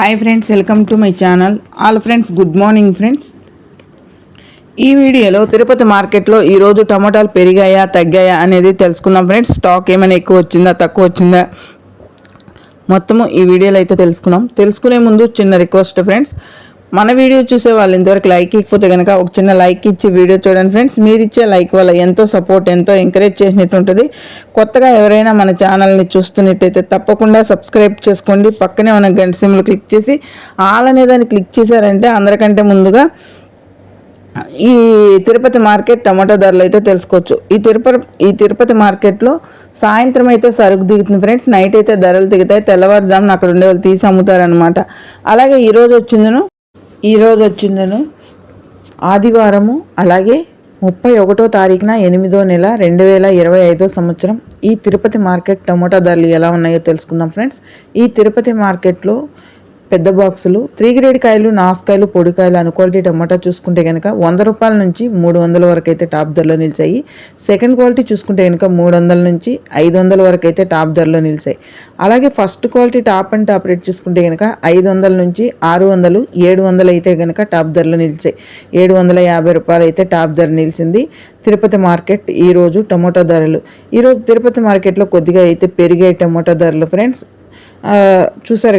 Hi friends welcome to my channel all friends good morning friends ఈ వీడియోలో తిరుపతి మార్కెట్లో ఈరోజు టమాటాలు పెరిగాయా తగ్గాయా అనేది తెలుసుకుందాం ఫ్రెండ్స్ స్టాక్ ఏమైనా ఎక్కువ వచ్చిందా తక్కువ వచ్చిందా? మొత్తము ఈ వీడియోలో అయితే తెలుసుకున్నాం తెలుసుకునే ముందు చిన్న రిక్వెస్ట్ ఫ్రెండ్స్ మన వీడియో చూసే వాళ్ళు ఇంతవరకు లైక్ ఇకపోతే కనుక ఒక చిన్న లైక్ ఇచ్చి వీడియో చూడండి ఫ్రెండ్స్ మీరు ఇచ్చే లైక్ వల్ల ఎంతో సపోర్ట్ ఎంతో ఎంకరేజ్ చేసినట్టు ఉంటుంది. కొత్తగా ఎవరైనా మన ఛానల్ని చూస్తున్నట్టయితే తప్పకుండా సబ్స్క్రైబ్ చేసుకోండి. పక్కనే ఉన్న గంట సిమ్లు క్లిక్ చేసి ఆల్ అనే దాన్ని క్లిక్ చేశారంటే అందరికంటే ముందుగా ఈ తిరుపతి మార్కెట్ టమాటో ధరలు అయితే తెలుసుకోవచ్చు. ఈ తిరుపతి ఈ తిరుపతి మార్కెట్లో సాయంత్రం అయితే సరుకు దిగుతుంది ఫ్రెండ్స్ నైట్ అయితే ధరలు దిగుతాయి. తెల్లవారుజామున అక్కడ ఉండే వాళ్ళు తీసి అమ్ముతారనమాట అలాగే ఈరోజు వచ్చిందను ఈరోజు వచ్చిందను. ఆదివారము అలాగే ముప్పై ఒకటో తారీఖున ఎనిమిదో నెల రెండు వేల ఇరవై ఐదో సంవత్సరం. ఈ తిరుపతి మార్కెట్ టమోటా ధరలు ఎలా ఉన్నాయో తెలుసుకుందాం ఫ్రెండ్స్. ఈ తిరుపతి మార్కెట్లో పెద్ద బాక్సులు త్రీ గ్రేడ్ కాయలు నాసుకాయలు పొడికాయలు అను క్వాలిటీ టమాటా చూసుకుంటే కనుక వంద రూపాయల నుంచి మూడు వందల వరకు అయితే టాప్ ధరలో నిలిచాయి. సెకండ్ క్వాలిటీ చూసుకుంటే కనుక మూడు వందల నుంచి ఐదు వందల వరకు అయితే టాప్ ధరలో నిలిచాయి. అలాగే first quality top and top rate చూసుకుంటే కనుక ఐదు వందల నుంచి ఆరు వందలు ఏడు వందలు అయితే కనుక టాప్ ధరలో నిలిచాయి. ఏడు వందల యాభై రూపాయలు అయితే టాప్ ధర నిలిచింది తిరుపతి మార్కెట్ ఈరోజు టమోటా ధరలు. ఈరోజు తిరుపతి మార్కెట్లో కొద్దిగా అయితే పెరిగాయి టమోటా ధరలు ఫ్రెండ్స్. చూసారు కదా.